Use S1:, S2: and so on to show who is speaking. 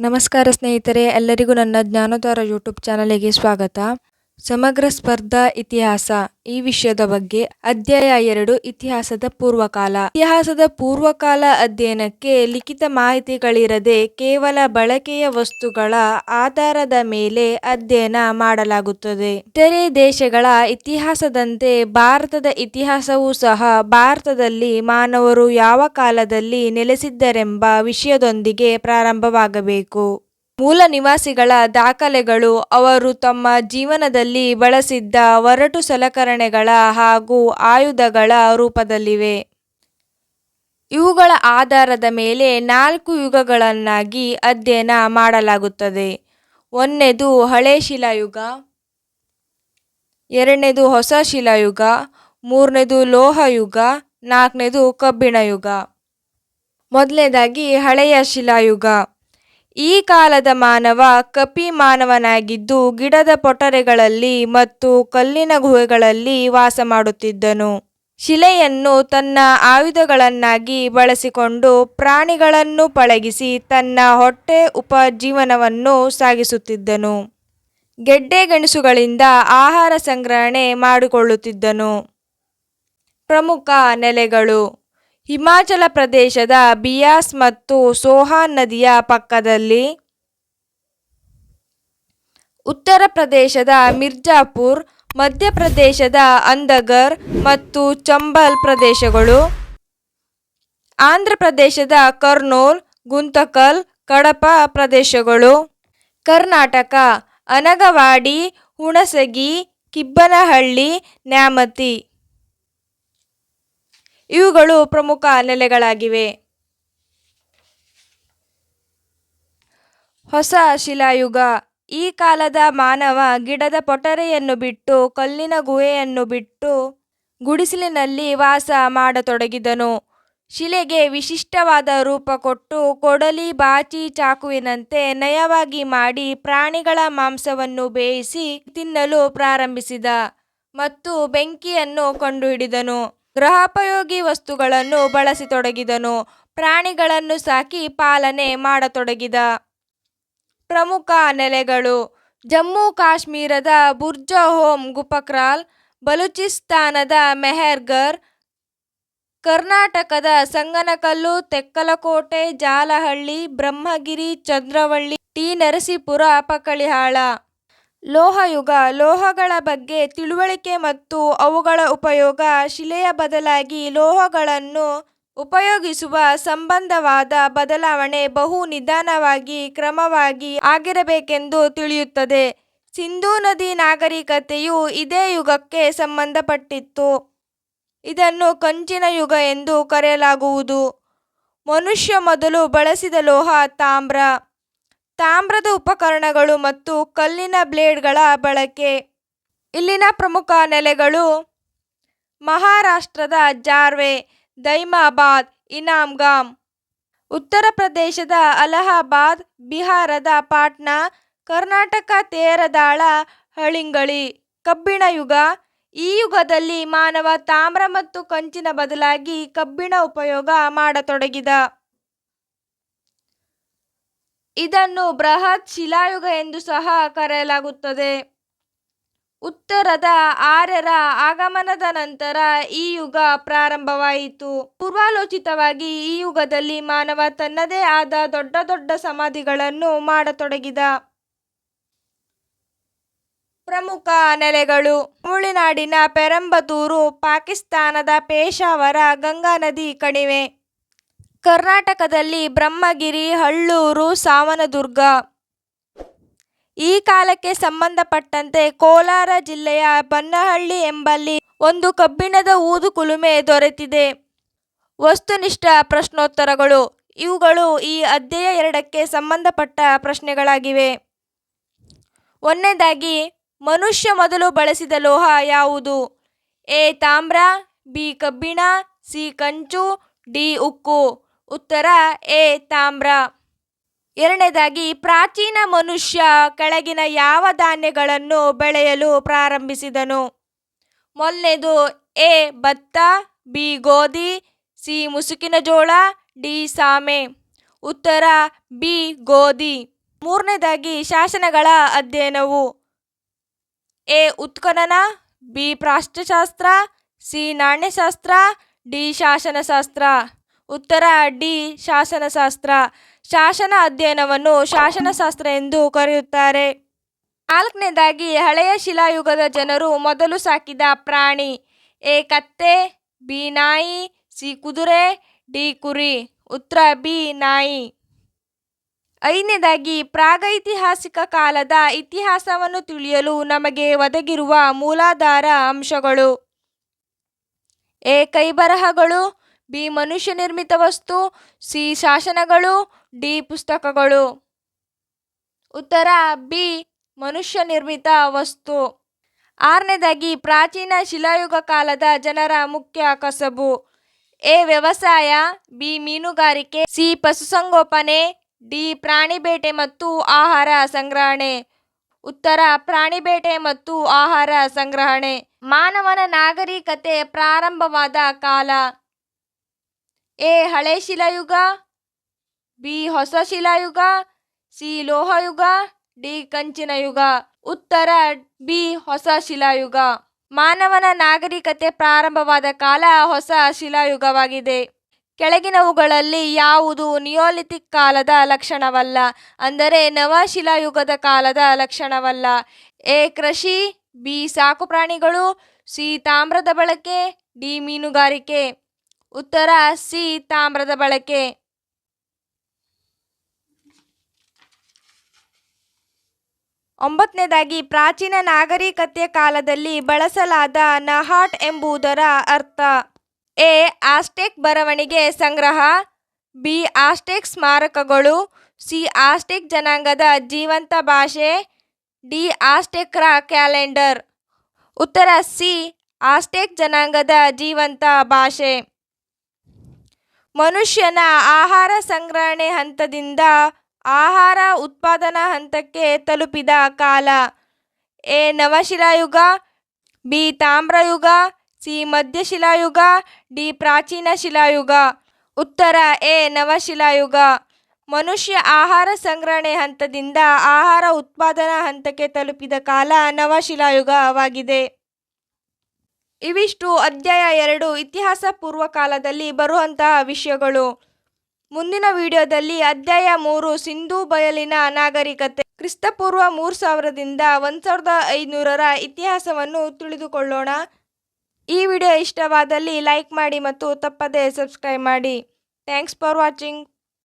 S1: ನಮಸ್ಕಾರ ಸ್ನೇಹಿತರೆ ಎಲ್ಲರಿಗೂ ನನ್ನ ಜ್ಞಾನೋದಾರ ಯೂಟ್ಯೂಬ್ ಚಾನಲಿಗೆ ಸ್ವಾಗತ. ಸಮಗ್ರ ಸ್ಪರ್ಧಾ ಇತಿಹಾಸ ಈ ವಿಷಯದ ಬಗ್ಗೆ ಅಧ್ಯಾಯ ಎರಡು, ಇತಿಹಾಸದ ಪೂರ್ವಕಾಲ. ಇತಿಹಾಸದ ಪೂರ್ವಕಾಲ ಅಧ್ಯಯನಕ್ಕೆ ಲಿಖಿತ ಮಾಹಿತಿಗಳಿರದೆ ಕೇವಲ ಬಳಕೆಯ ವಸ್ತುಗಳ ಆಧಾರದ ಮೇಲೆ ಅಧ್ಯಯನ ಮಾಡಲಾಗುತ್ತದೆ. ಇತರೆ ದೇಶಗಳ ಇತಿಹಾಸದಂತೆ ಭಾರತದ ಇತಿಹಾಸವೂ ಸಹ ಭಾರತದಲ್ಲಿ ಮಾನವರು ಯಾವ ಕಾಲದಲ್ಲಿ ನೆಲೆಸಿದ್ದರೆಂಬ ವಿಷಯದೊಂದಿಗೆ ಪ್ರಾರಂಭವಾಗಬೇಕು. ಮೂಲ ನಿವಾಸಿಗಳ ದಾಖಲೆಗಳು ಅವರು ತಮ್ಮ ಜೀವನದಲ್ಲಿ ಬಳಸಿದ್ದ ಒರಟು ಸಲಕರಣೆಗಳ ಹಾಗೂ ಆಯುಧಗಳ ರೂಪದಲ್ಲಿವೆ. ಇವುಗಳ ಆಧಾರದ ಮೇಲೆ ನಾಲ್ಕು ಯುಗಗಳನ್ನಾಗಿ ಅಧ್ಯಯನ ಮಾಡಲಾಗುತ್ತದೆ. ಒಂದನೇದು ಹಳೆ ಶಿಲಾಯುಗ, ಎರಡನೇದು ಹೊಸ ಶಿಲಾಯುಗ, ಮೂರನೇದು ಲೋಹಯುಗ, ನಾಲ್ಕನೇದು ಕಬ್ಬಿಣ ಯುಗ ಮೊದಲನೇದಾಗಿ ಹಳೆಯ ಶಿಲಾಯುಗ. ಈ ಕಾಲದ ಮಾನವ ಕಪಿ ಮಾನವನಾಗಿದ್ದು ಗಿಡದ ಪೊಟರೆಗಳಲ್ಲಿ ಮತ್ತು ಕಲ್ಲಿನ ಗುಹೆಗಳಲ್ಲಿ ವಾಸ ಮಾಡುತ್ತಿದ್ದನು. ಶಿಲೆಯನ್ನು ತನ್ನ ಆಯುಧಗಳನ್ನಾಗಿ ಬಳಸಿಕೊಂಡು ಪ್ರಾಣಿಗಳನ್ನು ಪಳಗಿಸಿ ತನ್ನ ಹೊಟ್ಟೆ ಉಪಜೀವನವನ್ನು ಸಾಗಿಸುತ್ತಿದ್ದನು. ಗೆಡ್ಡೆ ಗೆಣಸುಗಳಿಂದ ಆಹಾರ ಸಂಗ್ರಹಣೆ ಮಾಡಿಕೊಳ್ಳುತ್ತಿದ್ದನು. ಪ್ರಮುಖ ನೆಲೆಗಳು. ಹಿಮಾಚಲ ಪ್ರದೇಶದ ಬಿಯಾಸ್ ಮತ್ತು ಸೋಹಾನ್ ನದಿಯ ಪಕ್ಕದಲ್ಲಿ ಉತ್ತರ ಪ್ರದೇಶದ ಮಿರ್ಜಾಪುರ್ ಮಧ್ಯಪ್ರದೇಶದ ಅಂದಗರ್ ಮತ್ತು ಚಂಬಲ್ ಪ್ರದೇಶಗಳು, ಆಂಧ್ರ ಪ್ರದೇಶದ ಕರ್ನೂಲ್, ಗುಂತಕಲ್, ಕಡಪ ಪ್ರದೇಶಗಳು, ಕರ್ನಾಟಕ, ಅನಗವಾಡಿ, ಹುಣಸಗಿ, ಕಿಬ್ಬನಹಳ್ಳಿ, ನ್ಯಾಮತಿ. ಇವುಗಳು ಪ್ರಮುಖ ನೆಲೆಗಳಾಗಿವೆ. ಹೊಸ ಶಿಲಾಯುಗ. ಈ ಕಾಲದ ಮಾನವ ಗಿಡದ ಪೊಟರೆಯನ್ನು ಬಿಟ್ಟು ಕಲ್ಲಿನ ಗುಹೆಯನ್ನು ಬಿಟ್ಟು ಗುಡಿಸಲಿನಲ್ಲಿ ವಾಸ ಮಾಡತೊಡಗಿದನು. ಶಿಲೆಗೆ ವಿಶಿಷ್ಟವಾದ ರೂಪ ಕೊಟ್ಟು ಕೊಡಲಿ ಬಾಚಿ ಚಾಕುವಿನಂತೆ ನಯವಾಗಿ ಮಾಡಿ ಪ್ರಾಣಿಗಳ ಮಾಂಸವನ್ನು ಬೇಯಿಸಿ ತಿನ್ನಲು ಪ್ರಾರಂಭಿಸಿದ ಮತ್ತು ಬೆಂಕಿಯನ್ನು ಕಂಡುಹಿಡಿದನು. ಗೃಹೋಪಯೋಗಿ ವಸ್ತುಗಳನ್ನು ಬಳಸತೊಡಗಿದನು. ಪ್ರಾಣಿಗಳನ್ನು ಸಾಕಿ ಪಾಲನೆ ಮಾಡತೊಡಗಿದ. ಪ್ರಮುಖ ನೆಲೆಗಳು. ಜಮ್ಮು ಕಾಶ್ಮೀರದ ಬುರ್ಜಹೋಂ ಗುಪಕ್ರಾಲ್, ಬಲೂಚಿಸ್ತಾನದ ಮೆಹರ್ಗರ್ ಕರ್ನಾಟಕದ ಸಂಗನಕಲ್ಲು, ತೆಕ್ಕಲಕೋಟೆ, ಜಾಲಹಳ್ಳಿ, ಬ್ರಹ್ಮಗಿರಿ, ಚಂದ್ರವಳ್ಳಿ, ಟಿ ನರಸೀಪುರ, ಪಕಳಿಹಾಳ. ಲೋಹಯುಗ, ಲೋಹಗಳ ಬಗ್ಗೆ ತಿಳುವಳಿಕೆ ಮತ್ತು ಅವುಗಳ ಉಪಯೋಗ ಶಿಲೆಯ ಬದಲಾಗಿ ಲೋಹಗಳನ್ನು ಉಪಯೋಗಿಸುವ ಸಂಬಂಧವಾದ ಬದಲಾವಣೆ ಬಹು ನಿಧಾನವಾಗಿ, ಕ್ರಮವಾಗಿ ಆಗಿರಬೇಕೆಂದು ತಿಳಿಯುತ್ತದೆ. ಸಿಂಧೂ ನದಿ ನಾಗರಿಕತೆಯು ಇದೇ ಯುಗಕ್ಕೆ ಸಂಬಂಧಪಟ್ಟಿತ್ತು. ಇದನ್ನು ಕಂಚಿನ ಯುಗ ಎಂದು ಕರೆಯಲಾಗುವುದು. ಮನುಷ್ಯ ಮೊದಲು ಬಳಸಿದ ಲೋಹ ತಾಮ್ರ. ತಾಮ್ರದ ಉಪಕರಣಗಳು ಮತ್ತು ಕಲ್ಲಿನ ಬ್ಲೇಡ್ಗಳ ಬಳಕೆ. ಇಲ್ಲಿನ ಪ್ರಮುಖ ನೆಲೆಗಳು ಮಹಾರಾಷ್ಟ್ರದ ಜಾರ್ವೆ, ದೈಮಾಬಾದ್ ಇನಾಮ್ಗಾಮ್ ಉತ್ತರ ಪ್ರದೇಶದ ಅಲಹಾಬಾದ್, ಬಿಹಾರದ ಪಾಟ್ನಾ, ಕರ್ನಾಟಕ ತೇರದಾಳ, ಹಳಿಂಗಳಿ, ಕಬ್ಬಿಣ ಯುಗ. ಈ ಯುಗದಲ್ಲಿ ಮಾನವ ತಾಮ್ರ ಮತ್ತು ಕಂಚಿನ ಬದಲಾಗಿ ಕಬ್ಬಿಣ ಉಪಯೋಗ ಮಾಡತೊಡಗಿದ. ಇದನ್ನು ಬೃಹತ್ ಶಿಲಾಯುಗ ಎಂದು ಸಹ ಕರೆಯಲಾಗುತ್ತದೆ. ಉತ್ತರದ ಆರ್ಯರ ಆಗಮನದ ನಂತರ ಈ ಯುಗ ಪ್ರಾರಂಭವಾಯಿತು. ಪೂರ್ವಾಲೋಚಿತವಾಗಿ ಈ ಯುಗದಲ್ಲಿ ಮಾನವ ತನ್ನದೇ ಆದ ದೊಡ್ಡ ದೊಡ್ಡ ಸಮಾಧಿಗಳನ್ನು ಮಾಡತೊಡಗಿದ. ಪ್ರಮುಖ ನೆಲೆಗಳು. ಮುಳುನಾಡಿನ ಪೆರಂಬತೂರು ಪಾಕಿಸ್ತಾನದ ಪೇಶಾವರ ಗಂಗಾ ನದಿ ಕಣಿವೆ. ಕರ್ನಾಟಕದಲ್ಲಿ ಬ್ರಹ್ಮಗಿರಿ, ಹಳ್ಳೂರು, ಸಾವನದುರ್ಗ. ಈ ಕಾಲಕ್ಕೆ ಸಂಬಂಧಪಟ್ಟಂತೆ ಕೋಲಾರ ಜಿಲ್ಲೆಯ ಬನ್ನಹಳ್ಳಿ ಎಂಬಲ್ಲಿ ಒಂದು ಕಬ್ಬಿಣದ ಊದು ಕುಲುಮೆ ದೊರೆತಿದೆ. ವಸ್ತುನಿಷ್ಠ ಪ್ರಶ್ನೋತ್ತರಗಳು. ಇವುಗಳು ಈ ಅಧ್ಯಾಯ ಎರಡಕ್ಕೆ ಸಂಬಂಧಪಟ್ಟ ಪ್ರಶ್ನೆಗಳಾಗಿವೆ. ಒಂದನೇದಾಗಿ, ಮನುಷ್ಯ ಮೊದಲು ಬಳಸಿದ ಲೋಹ ಯಾವುದು? ಎ. ತಾಮ್ರ, ಬಿ. ಕಬ್ಬಿಣ, ಸಿ. ಕಂಚು, ಡಿ. ಉಕ್ಕು. ಉತ್ತರ, ಎ, ತಾಮ್ರ. ಎರಡನೇದಾಗಿ, ಪ್ರಾಚೀನ ಮನುಷ್ಯ ಕೆಳಗಿನ ಯಾವ ಧಾನ್ಯಗಳನ್ನು ಬೆಳೆಯಲು ಪ್ರಾರಂಭಿಸಿದನು? ಮೊದಲನೇದು, ಎ, ಭತ್ತ, ಬಿ, ಗೋಧಿ, ಸಿ, ಮುಸುಕಿನ ಜೋಳ, ಡಿ, ಸಾಮೆ. ಉತ್ತರ, ಬಿ, ಗೋಧಿ. ಮೂರನೇದಾಗಿ, ಶಾಸನಗಳ ಅಧ್ಯಯನವು. ಎ, ಉತ್ಖನನ, ಬಿ ಪ್ರಾಷ್ಟಶಾಸ್ತ್ರ ಸಿ, ನಾಣ್ಯಶಾಸ್ತ್ರ, ಡಿ, ಶಾಸನಶಾಸ್ತ್ರ. ಉತ್ತರ ಡಿ ಶಾಸನಶಾಸ್ತ್ರ. ಶಾಸನ ಅಧ್ಯಯನವನ್ನು ಶಾಸನಶಾಸ್ತ್ರ ಎಂದು ಕರೆಯುತ್ತಾರೆ. ನಾಲ್ಕನೇದಾಗಿ, ಹಳೆಯ ಶಿಲಾಯುಗದ ಜನರು ಮೊದಲು ಸಾಕಿದ ಪ್ರಾಣಿ. ಎ ಕತ್ತೆ, ಬಿ ನಾಯಿ, ಸಿ ಕುದುರೆ, ಡಿ ಕುರಿ. ಉತ್ತರ, ಬಿ ನಾಯಿ. ಐದನೇದಾಗಿ, ಪ್ರಾಗೈತಿಹಾಸಿಕ ಕಾಲದ ಇತಿಹಾಸವನ್ನು ತಿಳಿಯಲು ನಮಗೆ ಒದಗಿರುವ ಮೂಲಾಧಾರ ಅಂಶಗಳು. ಎ ಕೈಬರಹಗಳು ಬಿ ಮನುಷ್ಯ ನಿರ್ಮಿತ ವಸ್ತು, ಸಿ ಶಾಸನಗಳು, ಡಿ ಪುಸ್ತಕಗಳು. ಉತ್ತರ, ಬಿ ಮನುಷ್ಯ ನಿರ್ಮಿತ ವಸ್ತು. ಆರನೇದಾಗಿ, ಪ್ರಾಚೀನ ಶಿಲಾಯುಗ ಕಾಲದ ಜನರ ಮುಖ್ಯ ಕಸಬು. ಎ ವ್ಯವಸಾಯ, ಬಿ ಮೀನುಗಾರಿಕೆ, ಸಿ ಪಶುಸಂಗೋಪನೆ, ಡಿ ಪ್ರಾಣಿ ಬೇಟೆ ಮತ್ತು ಆಹಾರ ಸಂಗ್ರಹಣೆ. ಉತ್ತರ ಪ್ರಾಣಿ ಬೇಟೆ ಮತ್ತು ಆಹಾರ ಸಂಗ್ರಹಣೆ. ಮಾನವನ ನಾಗರಿಕತೆ ಪ್ರಾರಂಭವಾದ ಕಾಲ. ಎ ಹಳೆ ಶಿಲಾಯುಗ, ಬಿ ಹೊಸ ಶಿಲಾಯುಗ, ಸಿ ಲೋಹಯುಗ, ಡಿ ಕಂಚಿನ ಯುಗ. ಉತ್ತರ, ಬಿ ಹೊಸ ಶಿಲಾಯುಗ. ಮಾನವನ ನಾಗರಿಕತೆ ಪ್ರಾರಂಭವಾದ ಕಾಲ ಹೊಸ ಶಿಲಾಯುಗವಾಗಿದೆ. ಕೆಳಗಿನವುಗಳಲ್ಲಿ ಯಾವುದು ನಿಯೋಲಿಥಿಕ್ ಕಾಲದ ಲಕ್ಷಣವಲ್ಲ, ಅಂದರೆ ನವಶಿಲಾಯುಗದ ಕಾಲದ ಲಕ್ಷಣವಲ್ಲ. ಎ ಕೃಷಿ, ಬಿ ಸಾಕುಪ್ರಾಣಿಗಳು, ಸಿ ತಾಮ್ರದ ಬಳಕೆ, ಡಿ ಮೀನುಗಾರಿಕೆ. ಉತ್ತರ ಸಿ ತಾಮ್ರದ ಬಳಕೆ. ಒಂಬತ್ತನೇದಾಗಿ, ಪ್ರಾಚೀನ ನಾಗರಿಕತೆಯ ಕಾಲದಲ್ಲಿ ಬಳಸಲಾದ ನಹಾಟ್ ಎಂಬುದರ ಅರ್ಥ. ಎ, ಆಸ್ಟೆಕ್ ಬರವಣಿಗೆ ಸಂಗ್ರಹ. ಬಿ, ಆಸ್ಟೆಕ್ ಸ್ಮಾರಕಗಳು. ಸಿ, ಆಸ್ಟೆಕ್ ಜನಾಂಗದ ಜೀವಂತ ಭಾಷೆ. ಡಿ, ಆಸ್ಟೆಕ್ರ ಕ್ಯಾಲೆಂಡರ್. ಉತ್ತರ ಸಿ, ಆಸ್ಟೆಕ್ ಜನಾಂಗದ ಜೀವಂತ ಭಾಷೆ. ಮನುಷ್ಯನ ಆಹಾರ ಸಂಗ್ರಹಣೆ ಹಂತದಿಂದ ಆಹಾರ ಉತ್ಪಾದನಾ ಹಂತಕ್ಕೆ ತಲುಪಿದ ಕಾಲ. ಎ. ನವಶಿಲಾಯುಗ, ಬಿ. ತಾಮ್ರಯುಗ, ಸಿ. ಮಧ್ಯಶಿಲಾಯುಗ, ಡಿ. ಪ್ರಾಚೀನ ಶಿಲಾಯುಗ. ಉತ್ತರ ಎ. ನವಶಿಲಾಯುಗ. ಮನುಷ್ಯ ಆಹಾರ ಸಂಗ್ರಹಣೆ ಹಂತದಿಂದ ಆಹಾರ ಉತ್ಪಾದನಾ ಹಂತಕ್ಕೆ ತಲುಪಿದ ಕಾಲ ನವಶಿಲಾಯುಗವಾಗಿದೆ. ಇವಿಷ್ಟು ಅಧ್ಯಾಯ ಎರಡು ಇತಿಹಾಸ ಪೂರ್ವ ಕಾಲದಲ್ಲಿ ಬರುವಂತಹ ವಿಷಯಗಳು. ಮುಂದಿನ ವಿಡಿಯೋದಲ್ಲಿ ಅಧ್ಯಾಯ ಮೂರು ಸಿಂಧೂ ಬಯಲಿನ ನಾಗರಿಕತೆ. ಕ್ರಿಸ್ತಪೂರ್ವ ಮೂರು ಸಾವಿರದಿಂದ ಒಂದು ಸಾವಿರದ ಐದುನೂರರ ಇತಿಹಾಸವನ್ನು ತಿಳಿದುಕೊಳ್ಳೋಣ. ಈ ವಿಡಿಯೋ ಇಷ್ಟವಾದಲ್ಲಿ ಲೈಕ್ ಮಾಡಿ ಮತ್ತು ತಪ್ಪದೇ ಸಬ್ಸ್ಕ್ರೈಬ್ ಮಾಡಿ. Thanks for watching.